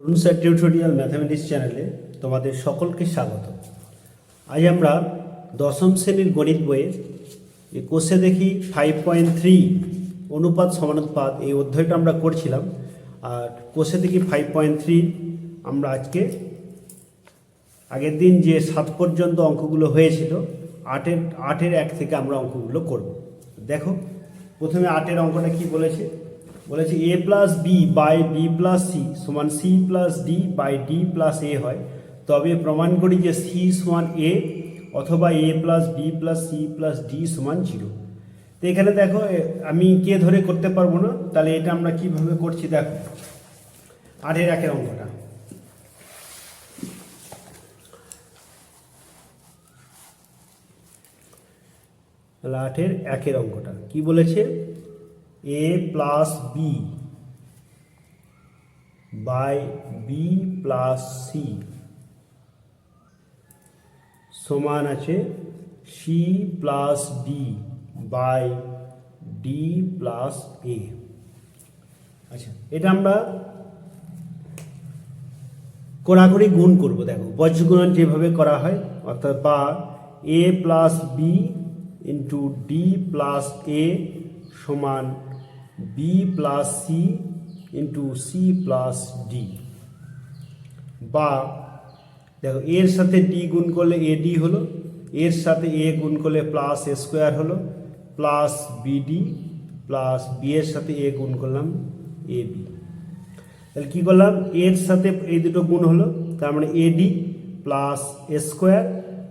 Sir tutorial mathematics চ্যানেলে তোমাদের সকলকে স্বাগত। আজ আমরা দশম শ্রেণির গণিত বইয়ের এই কোষে দেখি ফাইভ পয়েন্ট থ্রি অনুপাত সমানুৎপাত এই অধ্যায়টা আমরা করছিলাম। আর কোষে দেখি ফাইভ পয়েন্ট থ্রি আমরা আজকে, আগের দিন যে সাত পর্যন্ত অঙ্কগুলো হয়েছিল, আটের আটের এক থেকে আমরা অঙ্কগুলো করব। দেখো, প্রথমে আটের অঙ্কটা কি বলেছে? বলেছে A plus B by B plus C সমান C plus D by D plus A হয়। তবে প্রমাণ করি যে সি সমান এ অথবা A plus B plus C plus D সমান জিরো তো এখানে দেখো আমি কে ধরে করতে পারব না? তাহলে এটা আমরা কীভাবে করছি দেখো। আটের একের অঙ্কটা। আটের একের অঙ্কটা। কি বলেছে? A plus B by B plus C সমান আছে C plus D by D plus A আচ্ছা এটা আমরা কোড়াকড়ি গুণ করব, দেখো বজ্রগুণন যেভাবে করা হয়, অর্থাৎ বা A plus B into D plus A সমান B plus C into C plus D বা দেখো, এর সাথে ডি গুণ করলে এ ডি হলো, এর সাথে এ গুণ করলে প্লাস এ স্কোয়ার হলো প্লাস বিডি প্লাস বি এর সাথে এ গুণ করলাম এ বি তাহলে কী করলাম? এর সাথে এই দুটো গুণ হলো, তার মানে AD plus A square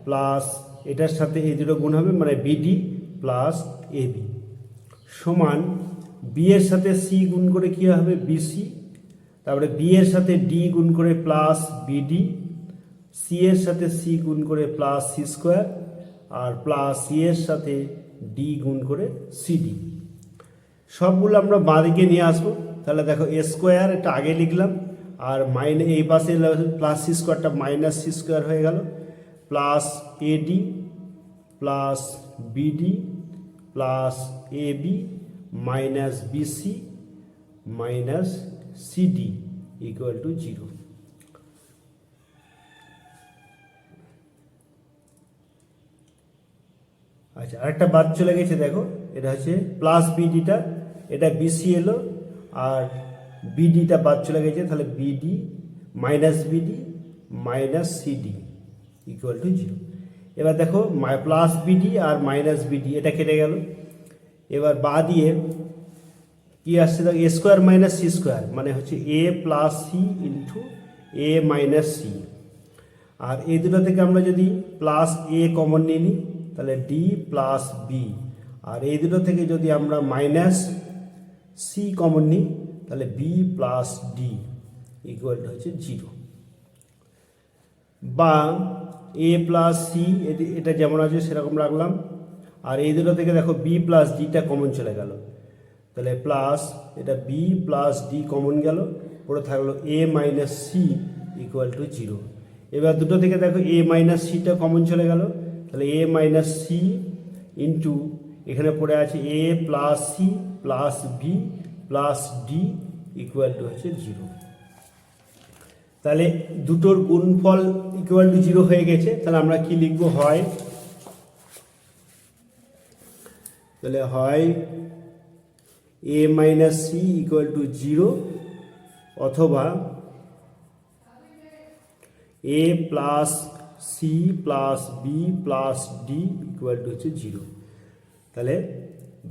plus এটার সাথে এই দুটো গুণ হবে মানে বিডি প্লাস এবি সমান বি এর সাথে সি গুণ করে কী হবে? বিসি তারপরে বি এর সাথে ডি গুণ করে প্লাস বিডি সি এর সাথে সি গুণ করে প্লাস সি স্কোয়ার আর প্লাস সি এর সাথে ডি গুণ করে সিডি সবগুলো আমরা বাঁদিকে নিয়ে আসব। তাহলে দেখো এ স্কোয়ার এটা আগে লিখলাম আর মাইনে, এই পাশে প্লাস সি স্কোয়ারটা মাইনাস সি স্কোয়ার হয়ে গেল। Plus AD plus BD plus AB minus BC minus CD equal to zero আচ্ছা আরেকটা বাদ চলে গেছে, দেখো। এটা হচ্ছে প্লাস বিডিটা এটা বিসি এলো, আর বিডিটা বাদ চলে গেছে, তাহলে BD minus BD minus CD equal to zero এবার দেখো প্লাস বিডি আর মাইনাস বিডি এটা কেটে গেল। এবার বা দিয়ে কি আসছে দেখো A square minus C square মানে হচ্ছে A plus C into A minus C আর এই দুটো থেকে আমরা যদি প্লাস এ কমন নিয়ে নিই, তাহলে ডি প্লাস বি আর এই দুটো থেকে যদি আমরা মাইনাস সি কমন নিই, তাহলে বি প্লাস ডি ইকুয়াল হচ্ছে জিরো বা এ প্লাস সি এটা যেমন আছে সেরকম রাখলাম। আর এই দুটো থেকে দেখো বি প্লাস ডিটা কমন চলে গেল। তাহলে প্লাস এটা বি প্লাস ডি কমন গেল, পরে থাকল a minus c equal to zero এবার দুটো থেকে দেখো এ মাইনাস সিটা কমন চলে গেল। তাহলে এ মাইনাস সি ইন্টু এখানে পড়ে আছে a plus c plus b plus d equal to হচ্ছে জিরো তাহলে দুটোর গুণফল ইকুয়াল টু জিরো হয়ে গেছে। তাহলে আমরা কি লিখব? হয় তাহলে হয় a minus c equal to zero অথবা a plus c plus b plus d equal to হচ্ছে জিরো তাহলে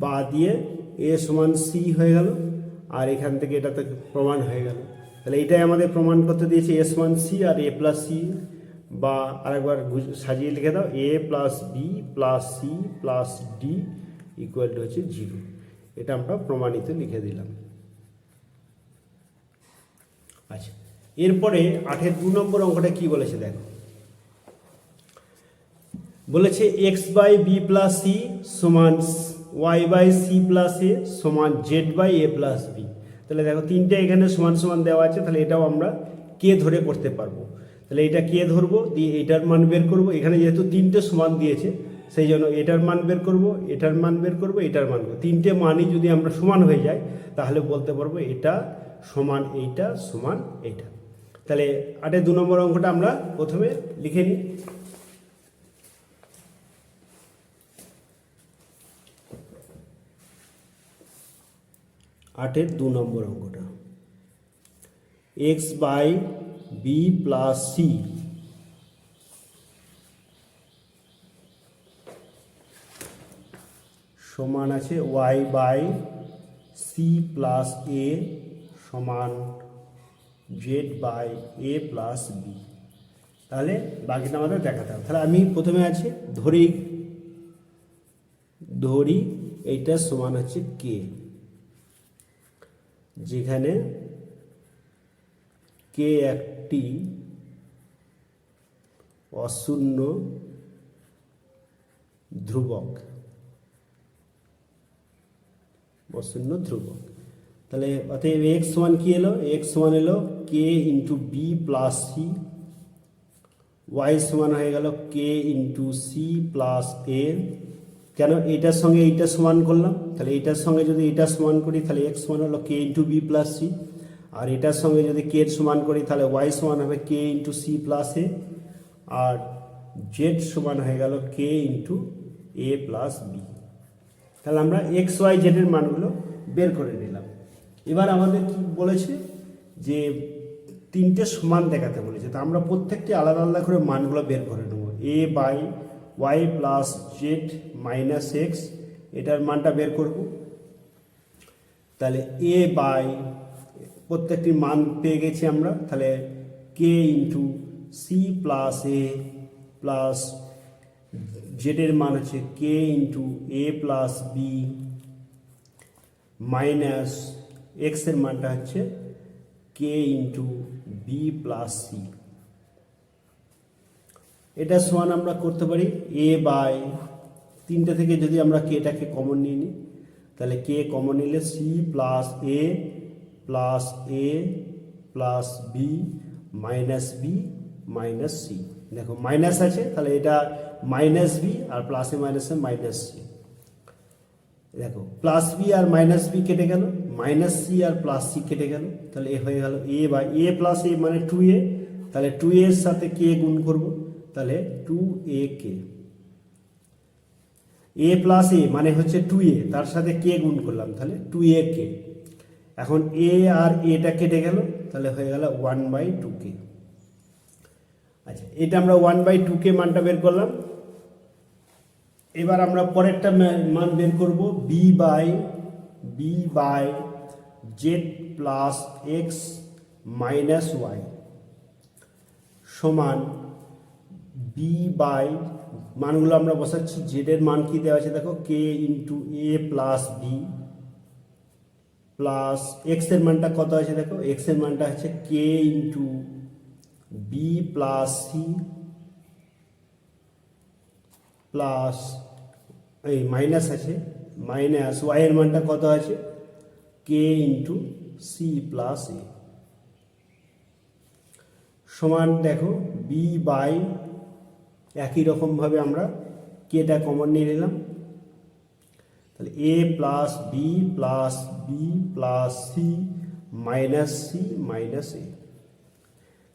বা দিয়ে এ সমান সি হয়ে গেল আর এখান থেকে এটা তো প্রমাণ হয়ে গেল। তাহলে এটাই আমাদের প্রমাণ করতে দিয়েছে এস ওয়ান সি আর এ প্লাস সি বা আরেকবার সাজিয়ে লিখে দাও। A plus b plus c plus d equal to হচ্ছে জিরো এটা আমরা প্রমাণিত লিখে দিলাম। আচ্ছা এরপরে আঠের দু নম্বর অঙ্কটা কি বলেছে দেখো। বলেছে x by b plus c সমান y by c plus a সমান z by a plus b তাহলে দেখো তিনটে এখানে সমান সমান দেওয়া আছে, তাহলে এটাও আমরা কে ধরে করতে পারব। তাহলে এটা কে ধরবো, দিয়ে এটার মান বের করব। এখানে যেহেতু তিনটে সমান দিয়েছে সেই জন্য এটার মান বের করব, এটার মান বের করব, এটার মান করব। তিনটে মানই যদি আমরা সমান হয়ে যায়, তাহলে বলতে পারব এটা সমান এইটা সমান এইটা। তাহলে আটের দু নম্বর অঙ্কটা আমরা প্রথমে লিখে নিই। আটের দু নম্বর অঙ্কটা। X by b plus c সমান আছে y by c plus a সমান z by a plus b তাহলে বাকিটা আমাদের দেখাতে হবে। তাহলে আমি প্রথমে আছে, ধরি ধরি, এইটা সমান হচ্ছে কে যেখানে কে একটি অশূন্য ধ্রুবক। অশূন্য ধ্রুবক তাহলে অতএব এক্স ওয়ান কি এলো? এক্স ওয়ান এলো k into b plus c y সমান হয়ে গেল k into c plus a কেন? এটার সঙ্গে এইটা সমান করলাম। তাহলে এইটার সঙ্গে যদি এটা সমান করি, তাহলে এক্স সমান হলো k into b plus c আর এটার সঙ্গে যদি কে সমান করি, তাহলে ওয়াই সমান হবে k into c plus a R Z সমান হয়ে গেল k into a plus b তাহলে আমরা এক্স ওয়াই জেডের মানগুলো বের করে নিলাম। এবার আমাদের কি বলেছে? যে তিনটে সমান দেখাতে বলেছে। তা আমরা প্রত্যেকটি আলাদা আলাদা করে মানগুলো বের করে নেব। A by y plus z minus x এটার মানটা বের করব। তাহলে এ বাই প্রত্যেকটি মান পেয়ে গেছি আমরা। তাহলে k into c plus a plus জেডের মান হচ্ছে k into a plus b minus এক্সের মানটা হচ্ছে k into b plus c এটা সমান আমরা করতে পারি এ বাই তিনটে থেকে যদি আমরা কেটাকে কমন নিয়ে নিই, তাহলে কে কমন নিলে c plus a plus a plus b minus b minus c দেখো মাইনাস আছে, তাহলে এটা মাইনাস বি আর প্লাসে মাইনাসে মাইনাস সি দেখো প্লাস বি আর মাইনাস বি কেটে গেল মাইনাস সি আর প্লাস সি কেটে গেল, তাহলে এ হয়ে গেল এ বাই এ প্লাস এ মানে টু এ তাহলে টু এর সাথে কে গুণ করব, তাহলে টু এ কে এ প্লাস এ মানে হচ্ছে টু এ তার সাথে কে গুণ করলাম, তাহলে টু এ কে এখন এ আর এটা কেটে গেল, তাহলে হয়ে গেল ওয়ান বাই টু কে আচ্ছা এটা আমরা ওয়ান বাই টু কে মানটা বের করলাম। এবার আমরা পরেরটা মান বের করব b by b by z plus x minus y সমান বি বাই মানগুলো আমরা বসাচ্ছি জেডের মান কি দেওয়া আছে দেখো k into a plus b plus এক্সের মানটা কত আছে দেখো এক্সের মানটা হচ্ছে k into b plus c plus এই মাইনাস আছে মাইনাস ওয়াই এর মানটা কত আছে? K into c plus a সমান দেখো বি বাই একই রকমভাবে আমরা কেটা কমন নিয়ে নিলাম। তাহলে a plus b plus b plus c minus c minus a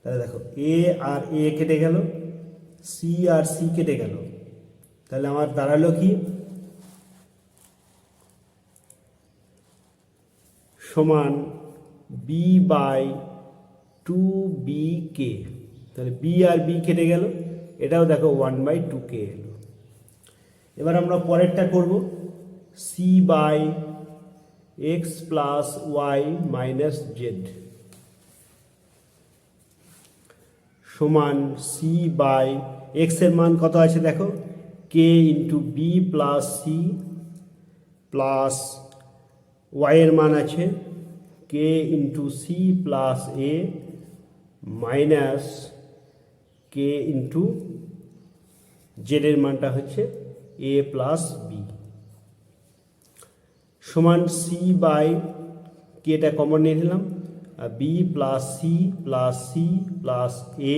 তাহলে দেখো এ আর এ কেটে গেল সি আর সি কেটে গেল। তাহলে আমার দাঁড়াল কি? সমান b by two b k তাহলে বি আর বি কেটে গেল, এটাও দেখো ওয়ান বাই টু কে এলো। এবার আমরা পরেরটা করব c by x plus y minus z সমান সি বাই এক্সের মান কত আছে দেখো? K into b plus c plus y এর মান আছে। K into c plus a minus k into জেডের মানটা হচ্ছে এ প্লাস বি সমান সি বাই কেটা কমন নিয়ে নিলাম। B plus c plus c plus a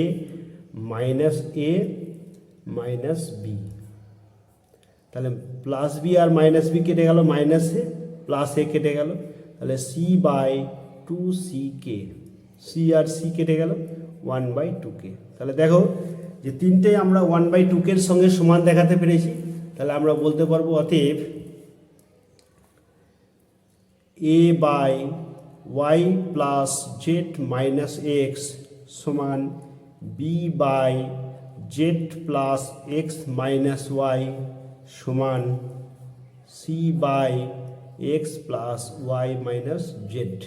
minus a minus b তাহলে প্লাস বি আর মাইনাস বি কেটে গেল মাইনাস এ প্লাস এ কেটে গেল। তাহলে c by two c k c R C কেটে গেল ওয়ান বাই টু কে তাহলে দেখো যে তিনটেই আমরা ওয়ান বাই টু কের সঙ্গে সমান দেখাতে পেরেছি। তাহলে আমরা বলতে পারব অতএব a by y plus z minus x সমান b by z plus x minus y সমান c by x plus y minus z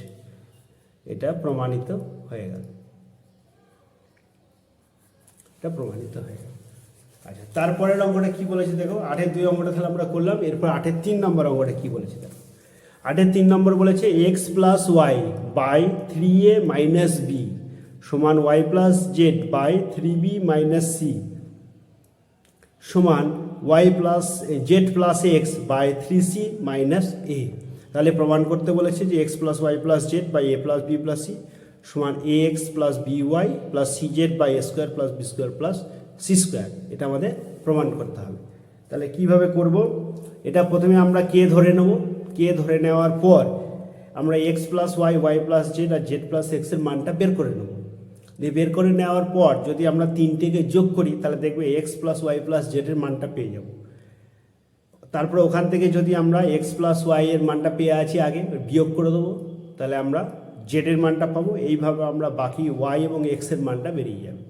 এটা প্রমাণিত হয়ে গেল। এটা প্রমাণিত হয়ে গেল। আচ্ছা তারপরের অঙ্কটা কি বলেছে দেখো? আটের দুই অঙ্কটা তাহলে আমরা করলাম, এরপর আটের তিন নম্বর অঙ্কটা কি বলেছে দেখো? আটের তিন নম্বর বলেছে x plus y by three a minus b সমান y plus z by three b minus c সমান y plus z plus x by three c minus a তাহলে প্রমাণ করতে বলেছে যে x plus y plus z by a plus b plus c সমান a x plus b y plus c z by a square plus b square plus c square এটা আমাদের প্রমাণ করতে হবে। তাহলে কীভাবে করব? এটা প্রথমে আমরা কে ধরে নেব? কে ধরে নেওয়ার পর আমরা x plus y y plus z আর জেড প্লাস এক্সের মানটা বের করে নেব। দিয়ে বের করে নেওয়ার পর যদি আমরা তিনটেকে যোগ করি, তাহলে দেখবে এক্স প্লাস ওয়াই প্লাস জেডের মানটা পেয়ে যাব। তারপরে ওখান থেকে যদি আমরা এক্স প্লাস ওয়াই এর মানটা পেয়ে আছি আগে, বিয়োগ করে দেবো, তাহলে আমরা জেডের মানটা পাবো। এইভাবে আমরা বাকি ওয়াই এবং এক্সের মানটা বেরিয়ে যাবে।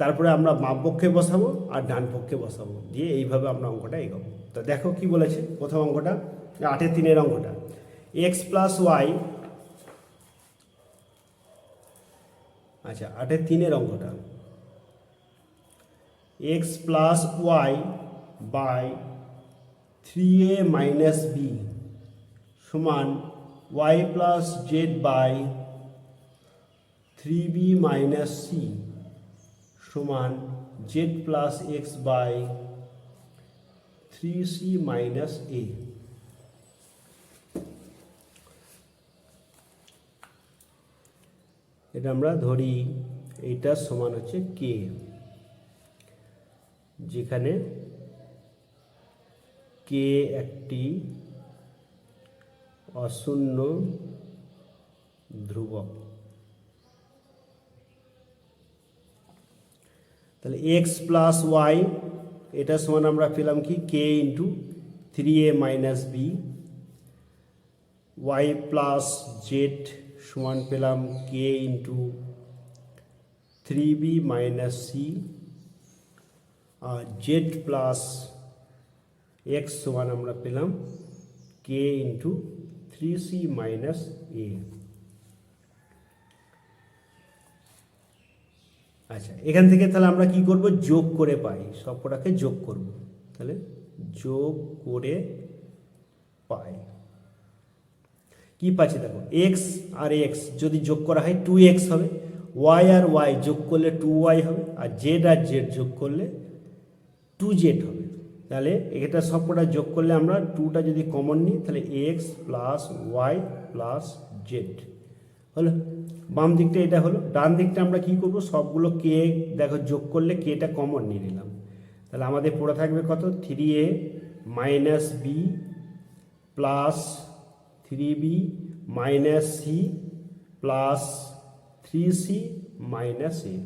তারপরে আমরা বাম পক্ষে বসাবো আর ডান পক্ষে বসাবো। দিয়ে এইভাবে আমরা অঙ্কটা এগোবো। তো দেখো কি বলেছে? প্রথম অঙ্কটা। আটের তিনের অঙ্কটা। এক্স প্লাস ওয়াই আচ্ছা আটের তিনের অঙ্কটা। X plus y by three a minus b সমান y plus z by three b minus c সমান z plus x by three c minus a এটা আমরা ধরি এইটা সমান হচ্ছে কে যেখানে কে একটি অশূন্য ধ্রুবক। তাহলে এক্স প্লাস ওয়াই এটা সমান আমরা পেলাম কি? K into three a minus b y plus z সমান পেলাম k into three b minus c আর জেড প্লাস এক্স সমান আমরা পেলাম k into three c minus a আচ্ছা এখান থেকে তাহলে আমরা কি করব? যোগ করে পাই, সবকটাকে যোগ করব। তাহলে যোগ করে পাই। কি পাচ্ছি দেখো এক্স আর এক্স যদি যোগ করা হয় টু এক্স হবে ওয়াই আর ওয়াই যোগ করলে টু ওয়াই হবে, আর জেড আর জেড যোগ করলে টু জেড হবে। তাহলে এটা সবকটা যোগ করলে আমরা টুটা যদি কমন নিই, তাহলে x plus y plus z হলো? বাম দিকটা এটা হলো, ডান দিকটা আমরা কি করব, সবগুলো কে দেখো যোগ করলে কেটা কমন নিয়ে নিলাম। তাহলে আমাদের পড়ে থাকবে কত? Three a minus b plus three b minus c plus three c minus a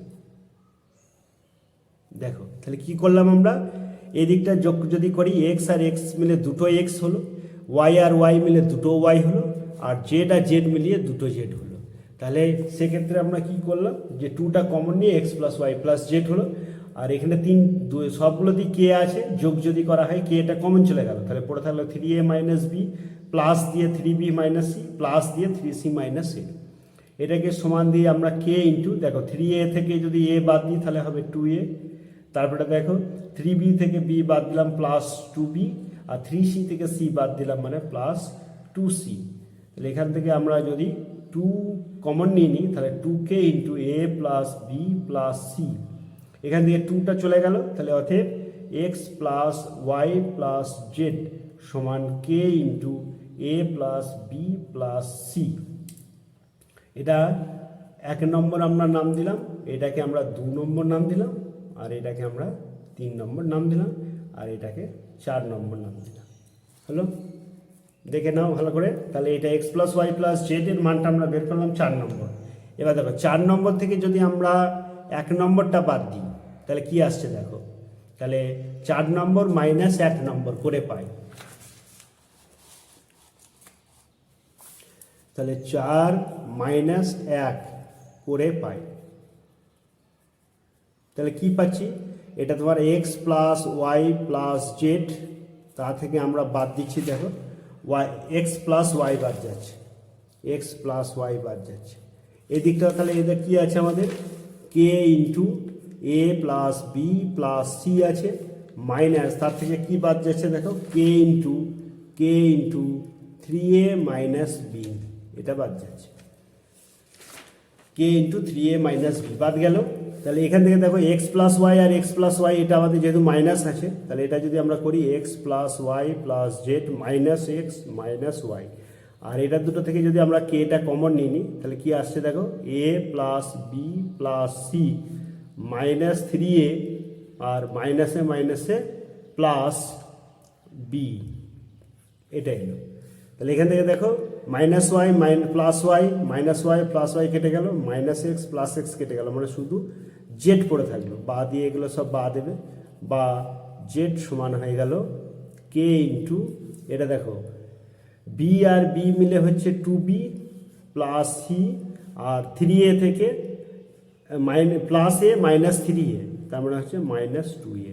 দেখো, তাহলে কি করলাম আমরা? এদিকটা যোগ যদি করি এক্স আর এক্স মিলে দুটো এক্স হলো ওয়াই আর ওয়াই মিলে দুটো ওয়াই হলো, আর জেড আর জেড মিলিয়ে দুটো জেড হলো। তাহলে সেক্ষেত্রে আমরা কি করলাম? যে টুটা কমন নিয়ে x plus y plus z হলো, আর এখানে তিন, দু- সবগুলোতেই কে আছে। যোগ যদি করা হয় কে এটা কমন চলে গেল। তাহলে পড়ে থাকল three a minus b plus দিয়ে three b minus c, plus দিয়ে থ্রি সি মাইনাস এ। এটাকে সমান দিয়ে আমরা কে ইন্টু দেখো, থ্রি এ থেকে যদি এ বাদ দিই, তাহলে হবে টু এ। তারপরে দেখো, থ্রি বি থেকে বি বাদ দিলাম প্লাস টু বি, আর থ্রি সি থেকে সি বাদ দিলাম মানে প্লাস টু সি। তাহলে এখান থেকে আমরা যদি টু কমন নিয়ে নিই, তাহলে two k into a plus b plus c. এখান থেকে টুটা চলে গেল, তাহলে অতএব x plus y plus z সমান k into a plus b plus c এটা এক নম্বর আমরা নাম দিলাম, এটাকে আমরা দু নম্বর নাম দিলাম, আর এটাকে আমরা তিন নম্বর নাম দিলাম, আর এটাকে চার নম্বর নাম দিলাম। হলো? দেখে নাও ভালো করে। তাহলে এটা x plus y plus z এর মানটা আমরা বের করলাম চার নম্বর। এবার দেখো, চার নম্বর থেকে যদি আমরা এক নম্বরটা বাদ দিই, তাহলে কি আসছে দেখো? তাহলে চার নম্বর মাইনাস এক নম্বর করে পাই। তাহলে চার মাইনাস এক করে পাই। তাহলে কি পাচ্ছি? এটা তোমার x plus y plus z তা থেকে আমরা বাদ দিচ্ছি, দেখো। ওয়াই এক্স প্লাস ওয়াই বাদ যাচ্ছে। এক্স প্লাস ওয়াই বাদ যাচ্ছে। এদিকটা তাহলে এদের কি আছে আমাদের? K into a plus b plus c আছে। মাইনাস তার থেকে কি বাদ যাচ্ছে, দেখো? K into k into three a minus b এটা বাদ যাচ্ছে। K into three a minus b বাদ গেল। তাহলে এখান থেকে দেখো এক্স প্লাস ওয়াই আর এক্স প্লাস ওয়াই এটা আমাদের যেহেতু মাইনাস আছে, তাহলে এটা যদি আমরা করি x plus y plus z minus x minus y আর এটা দুটো থেকে যদি আমরা কেটা কমন নিয়ে নিই, তাহলে কি আসছে দেখো? A plus b plus c minus three a আর মাইনাসে মাইনাসে প্লাস বি এটা এলো তাহলে এখান থেকে দেখো minus y minus plus y minus y plus y কেটে গেল মাইনাস এক্স প্লাস এক্স কেটে গেল মানে শুধু জেড পড়ে থাকল। বা দিয়ে এগুলো সব বা দেবে। বা জেড সমান হয়ে গেল কে ইন্টু এটা দেখো বি আর বি মিলে হচ্ছে টু বি প্লাস সি আর থ্রি এ থেকে minus plus a minus three a তার মানে হচ্ছে মাইনাস টু এ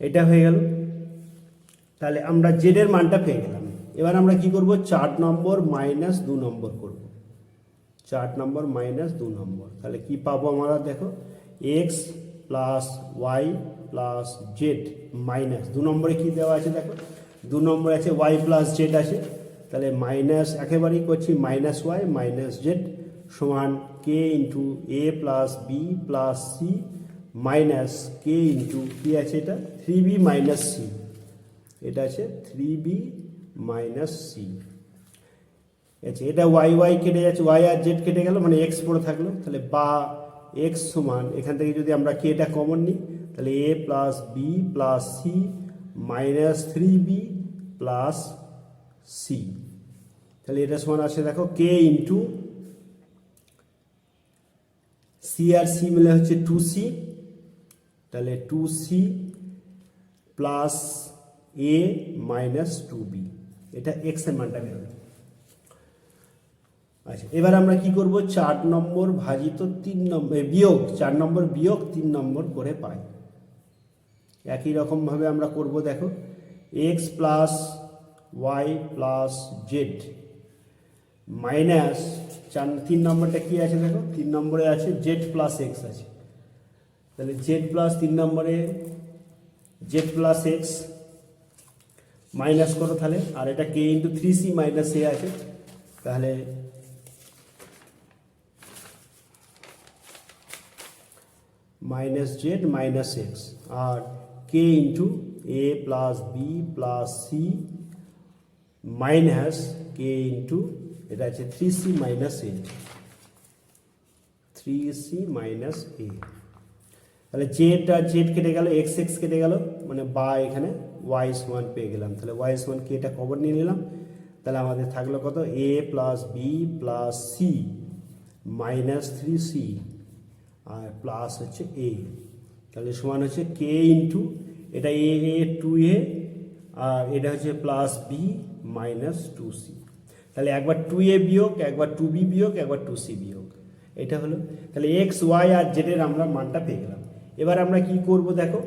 এটা হয়ে গেল। তাহলে আমরা জেডের মানটা পেয়ে গেলাম। এবার আমরা কি করব? চার নম্বর মাইনাস দু নম্বর করব। চার নম্বর মাইনাস দু নম্বর। তাহলে কি পাবো আমরা? দেখো x plus y plus z minus দু নম্বরে কি দেওয়া আছে দেখো? দু নম্বরে আছে ওয়াই প্লাস জেড আছে। তাহলে মাইনাস একেবারেই করছি মাইনাস ওয়াই মাইনাস জেড সমান k into a plus b plus c minus k into কী আছে এটা? থ্রি বি মাইনাস সি এটা আছে থ্রি বি মাইনাস সি আচ্ছা এটা ওয়াই ওয়াই কেটে যাচ্ছে ওয়াই আর জেড কেটে গেল মানে এক্স পড়ে থাকল, তাহলে বা এক্স সমান, এখান থেকে যদি আমরা কে এটা কমন নিই, তাহলে a plus b plus c minus three b plus c তাহলে এটা সমান আছে দেখো কে ইন্টু সি আর সি মিলে হচ্ছে টু সি তাহলে two c plus a minus two b এটা এক্সের মানটা বেরোবে আচ্ছা এবার আমরা কি করব? চার নম্বর ভাজিত তিন নম্বর বিয়োগ, চার নম্বর বিয়োগ, তিন নম্বর করে পাই। একই রকমভাবে আমরা করব, দেখো। X plus y plus z minus চার, তিন নম্বরটা কি আছে দেখো? তিন নম্বরে আছে জেড প্লাস এক্স আছে। তাহলে জেড প্লাস তিন নম্বরে জেড প্লাস এক্স মাইনাস করো তাহলে। আর এটা k into three c minus a আছে। তাহলে minus Z minus x R k into a plus b plus c minus k into এটা আছে three c minus a three c minus a তাহলে Z Z কেটে গেল x x কেটে গেল মানে বা এখানে ওয়াই সমান পেয়ে গেলাম। তাহলে ওয়াই সমান কে এটা কভার নিয়ে নিলাম। তাহলে আমাদের থাকল কত? A plus b plus c minus three c R plus হচ্ছে এ তাহলে সমান হচ্ছে কে ইন্টু এটা এ এ টু এ আর এটা হচ্ছে plus b minus two c তাহলে একবার টু এ বিয়োগ, একবার টু বি বিয়োগ, একবার টু সি বিয়োগ। এটা হলো। তাহলে এক্স ওয়াই আর জেডের আমরা মানটা পেয়ে গেলাম। এবার আমরা কি করব দেখো?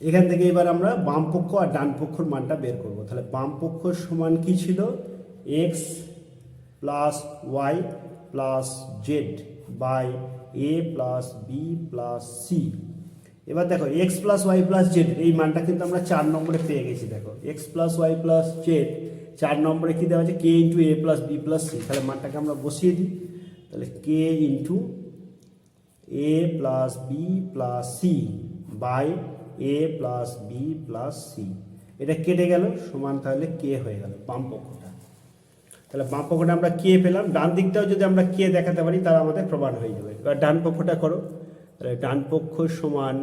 এখান থেকে এবার আমরা বাম পক্ষ আর ডান পক্ষর মানটা বের করব। তাহলে বাম পক্ষ সমান কি ছিল? X plus y plus z by a plus b plus c এবার দেখো x plus y plus z এই মানটা কিন্তু আমরা চার নম্বরে পেয়ে গেছি, দেখো। X plus y plus z চার নম্বরে কি দেওয়া আছে? K into a plus b plus c তাহলে মানটাকে আমরা বসিয়ে দিই। তাহলে k into a plus b plus c by a plus b plus c এটা কেটে গেল, সমান তাহলে কে হয়ে গেল বাম তাহলে বাম পক্ষটা আমরা কে পেলাম। ডান দিকটাও যদি আমরা কে দেখাতে পারি, তাহলে আমাদের প্রমাণ হয়ে যাবে। এবার ডান পক্ষটা করো। তাহলে ডান পক্ষ সমান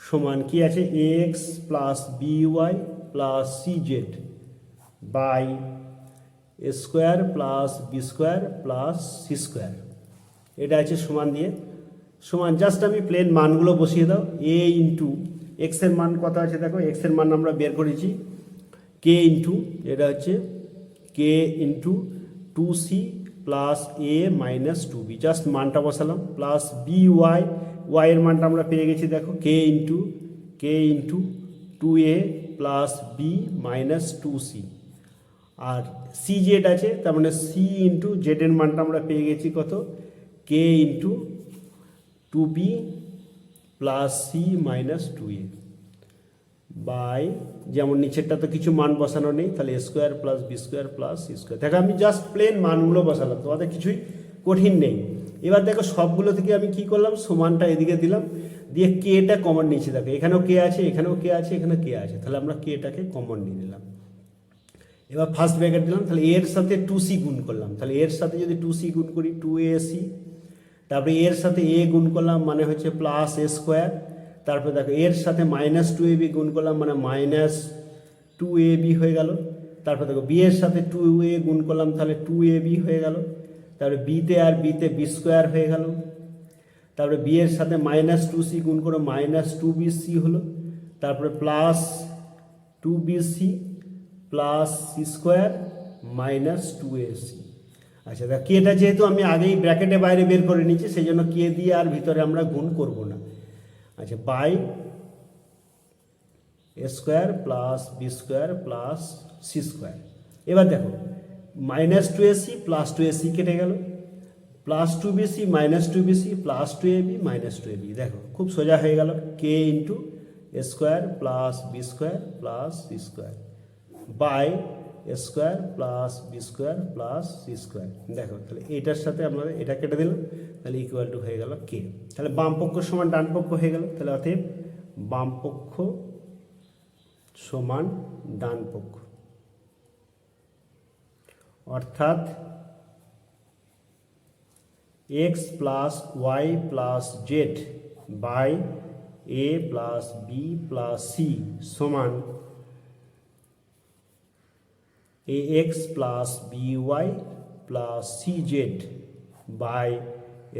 সমান কি আছে? X plus b y plus c z by square plus b square plus c square এটা আছে সমান দিয়ে। সমান জাস্ট আমি প্লেন মানগুলো বসিয়ে দাও এ ইন্টু এক্সের মান কত আছে দেখো এক্সের মান আমরা বের করেছি কে ইন্টু এটা হচ্ছে k into two c plus a minus two b just মানটা বসালাম প্লাস বি ওয়াই ওয়াইয়ের মানটা আমরা পেয়ে গেছি, দেখো k into k into two a plus b minus two c R C Z আছে, তার মানে সি ইন্টু জেডের মানটা আমরা পেয়ে গেছি কত k into two b plus c minus two a by যেমন নিচেরটা তো কিছু মান বসানো নেই, তাহলে square plus b square plus square দেখো, আমি জাস্ট প্লেন মানগুলো বসালাম, তোমাদের কিছুই কঠিন নেই। এবার দেখো, সবগুলো থেকে আমি কি করলাম? সমানটা এদিকে দিলাম, দিয়ে কেটা কমন নিয়েছি। দেখো, এখানেও কে আছে, এখানেও কে আছে, এখানেও কে আছে। তাহলে আমরা কেটাকে কমন নিয়ে নিলাম। এবার ফার্স্ট ব্র্যাকেট দিলাম, তাহলে এর সাথে টু সি গুণ করলাম। তাহলে এর সাথে যদি টু সি গুণ করি টু এ সি তারপরে এর সাথে এ গুণ করলাম মানে হচ্ছে প্লাস এ স্কোয়ার তারপরে দেখো এর সাথে মাইনাস টু এ বি গুণ করলাম মানে মাইনাস টু এ বি হয়ে গেল। তারপর দেখো বি এর সাথে টু এ গুণ করলাম তাহলে টু এ বি হয়ে গেল। তারপরে বিতে আর বিতে বি স্কোয়ার হয়ে গেল। তারপরে বি এর সাথে মাইনাস টু সি গুণ করে মাইনাস টু বি সি হলো। তারপরে plus two b c plus c square minus two a c আচ্ছা দেখ কেটা যেহেতু আমি আগেই ব্র্যাকেটে বাইরে বের করে নিচ্ছি সেই জন্য কে দিয়ে আর ভিতরে আমরা গুণ করব না। আচ্ছা by a square plus b square plus c square এবার দেখো minus two a c plus two a c কেটে গেল। Plus two b c minus two b c plus two a b minus two a b দেখো, খুব সোজা হয়ে গেল k into square plus b square plus c square by square plus b square plus c square. দেখো, তাহলে এটার সাথে আমরা এটা কেটে দিলাম, তাহলে ইকুয়াল টু হয়ে গেল কে তাহলে বাম পক্ষ সমান ডান পক্ষ হয়ে গেল, তাহলে অতএব বাম পক্ষ সমান ডান পক্ষ। অর্থাৎ x plus y plus z by a plus b plus c সমান a x plus b y plus c z by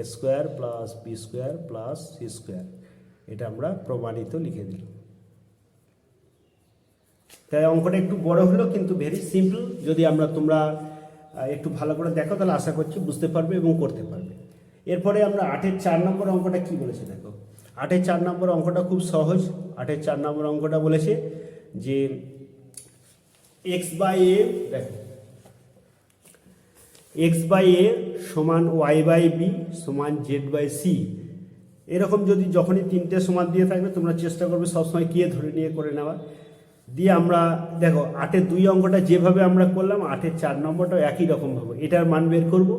a square plus b square plus c square এটা আমরা প্রমাণিত লিখে দিলাম। তাই অঙ্কটা একটু বড় হলো, কিন্তু ভেরি সিম্পল যদি আমরা তোমরা একটু ভালো করে দেখো, তাহলে আশা করছি বুঝতে পারবে এবং করতে পারবে। এরপরে আমরা আটের চার নম্বর অঙ্কটা কি বলেছে দেখো। আটের চার নম্বর অঙ্কটা খুব সহজ। আটের চার নম্বর অঙ্কটা বলেছে যে এক্স বাই এ দেখো এক্স বাই এ সমান ওয়াই বাই বি সমান জেড বাই সি এরকম যদি যখনই তিনটে সমান দিয়ে থাকবে, তোমরা চেষ্টা করবে সবসময় কে ধরে নিয়ে করে নেওয়া। দিয়ে আমরা, দেখো, আটের দুই অঙ্কটা যেভাবে আমরা করলাম, আটের চার নম্বরটাও একই রকম ভাবে। এটার মান বের করব,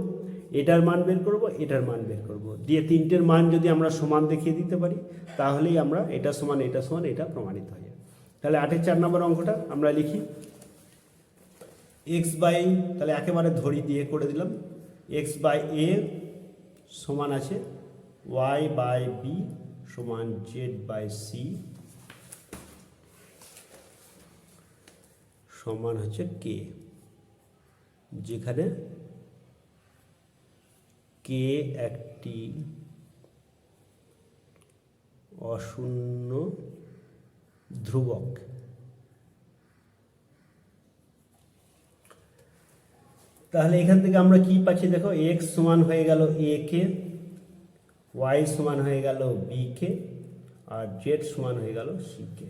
এটার মান বের করব, এটার মান বের করব। দিয়ে তিনটের মান যদি আমরা সমান দেখিয়ে দিতে পারি, তাহলেই আমরা এটা সমান এটা সমান, এটা প্রমাণিত হয়ে তাহলে আটের চার নম্বর অঙ্কটা আমরা লিখি। এক্স বাই তাহলে একেবারে ধরি দিয়ে করে দিলাম। এক্স বাই এ সমান আছে ওয়াই বাই বি সমান জেড বাই সি সমান হচ্ছে কে যেখানে কে একটি অশূন্য ধ্রুবক। তাহলে এখান থেকে আমরা কি পাচ্ছি? দেখো এক্স সমান হয়ে গেল এ কে ওয়াই সমান হয়ে গেল বি কে আর জেড সমান হয়ে গেল সি কে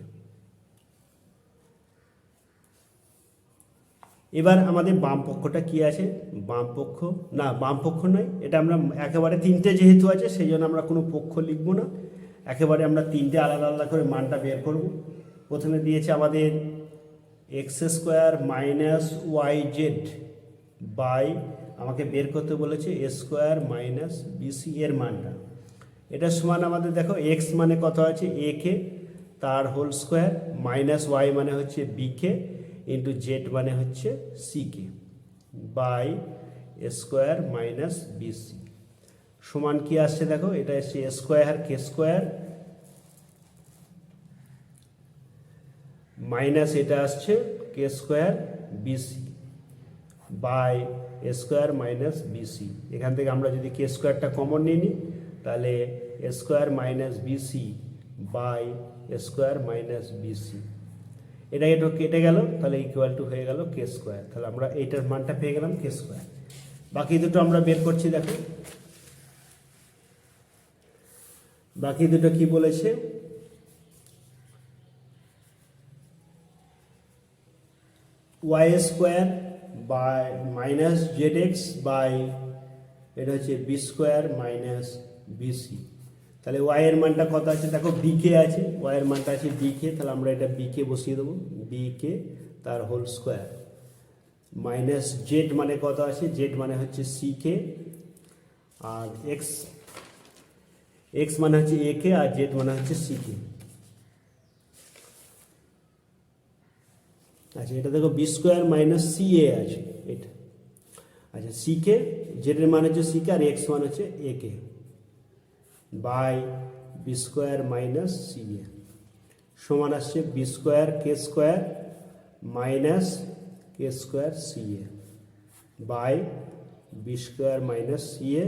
এবার আমাদের বাম পক্ষটা কি আছে? বাম পক্ষ, না, বাম পক্ষ নয়, এটা আমরা একেবারে তিনটে যেহেতু আছে, সেই জন্য আমরা কোনো পক্ষ লিখব না। একেবারে আমরা তিনটে আলাদা আলাদা করে মানটা বের করব। প্রথমে দিয়েছে আমাদের x square minus y z by আমাকে বের করতে বলেছে এ স্কোয়ার মাইনাস বিসি এর মানটা। এটা সমান আমাদের দেখো এক্স মানে কত আছে? এ কে। তার হোল স্কোয়ার মাইনাস ওয়াই মানে হচ্ছে বি কে ইন্টু জেড মানে হচ্ছে c k by square minus b c সমান কি আসছে দেখো? এটা এসছে স্কোয়ার, কে স্কোয়ার? মাইনাস এটা আসছে k square b c by a square minus b c এখান থেকে আমরা যদি কে স্কোয়ারটা কমন নিয়ে নিই, তাহলে a square minus b c by a square minus b c এটা একটু কেটে গেল, তাহলে ইকুয়াল টু হয়ে গেল কে স্কোয়ার তাহলে আমরা এইটার মানটা পেয়ে গেলাম কে স্কোয়ার বাকি দুটো আমরা বের করছি, দেখো। বাকি দুটো কি বলেছে? Y square by minus z x by এটা হচ্ছে b square minus b c তাহলে ওয়াই এর মানটা কত আছে? দেখো বিকে আছে। ওয়াই এর মানটা আছে বিকে তাহলে আমরা এটা বিকে বসিয়ে দেবো। বিকে তার হোল স্কোয়ার মাইনাস জেড মানে কত আছে? জেড মানে হচ্ছে সিকে আর এক্স এক্স মানে হচ্ছে এ কে আর জেড মানে হচ্ছে সি কে আচ্ছা এটা দেখো b square minus c a আছে, এটা। আচ্ছা সি কে জেড এর মানে হচ্ছে সি কে আর এক্স মানে হচ্ছে a k by b square minus c a সমান আসছে b square k square minus k square c a by b square minus c a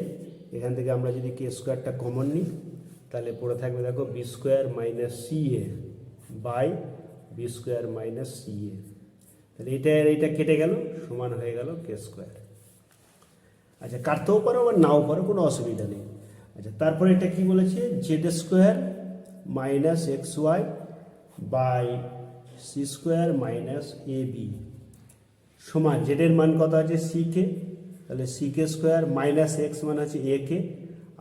এখান থেকে আমরা যদি কে স্কোয়ারটা কমন নিই, তাহলে পড়ে থাকবে দেখো b square minus c a by b square minus c a তাহলে এটা কেটে গেল, সমান হয়ে গেল কে স্কোয়ার আচ্ছা কাটতেও পারো আবার নাও পারো, কোনো অসুবিধা নেই। আচ্ছা তারপরে এটা কি বলেছে? Z square minus x y by c square minus a b সমান জেডের মান কত আছে? সি কে তাহলে c k square minus x মানে হচ্ছে এ কে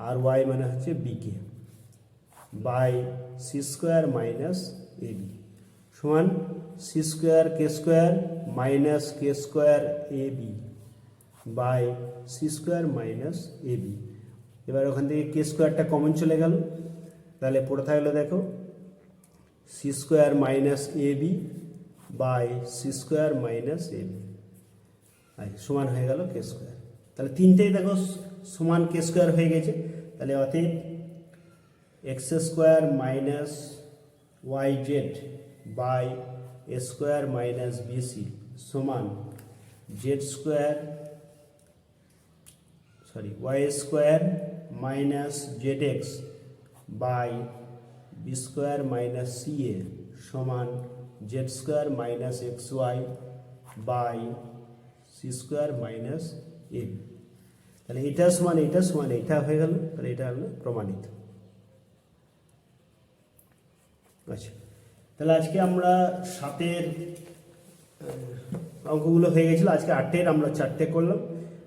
আর ওয়াই মানে হচ্ছে b k by c square minus a b সমান? C square k square minus k square a b by c square minus a b এবার ওখান থেকে কে স্কোয়ারটা কমন চলে গেল। তাহলে পড়ে থাকল দেখো c square minus a b by c square minus a b সমান হয়ে গেল কে স্কোয়ার তাহলে তিনটেই দেখো সমান কে স্কোয়ার হয়ে গেছে। তাহলে অতএব x square minus y z by square minus b c সমান z square, sorry, y square minus z x by b square minus c a সমান z square minus x y by c square minus a. তাহলে এটা সমান এটা সমান, এটা হয়ে গেল, তাহলে এটা হলো প্রমাণিত। আচ্ছা। তাহলে আজকে আমরা সাতের অঙ্কগুলো হয়ে গেছিল। আজকে আটের আমরা চারটে করলাম।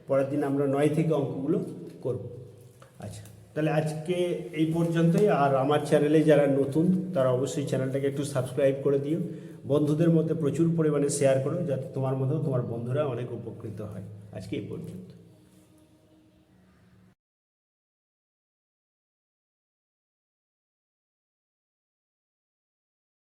পরের দিন আমরা নয় থেকে অঙ্কগুলো করব। আচ্ছা তাহলে আজকে এই পর্যন্তই। আর আমার চ্যানেলে যারা নতুন, তারা অবশ্যই চ্যানেলটাকে একটু সাবস্ক্রাইব করে দিও। বন্ধুদের মধ্যে প্রচুর পরিমাণে শেয়ার করো, যাতে তোমার মধ্যেও তোমার বন্ধুরা অনেক উপকৃত হয়। আজকে এই পর্যন্ত।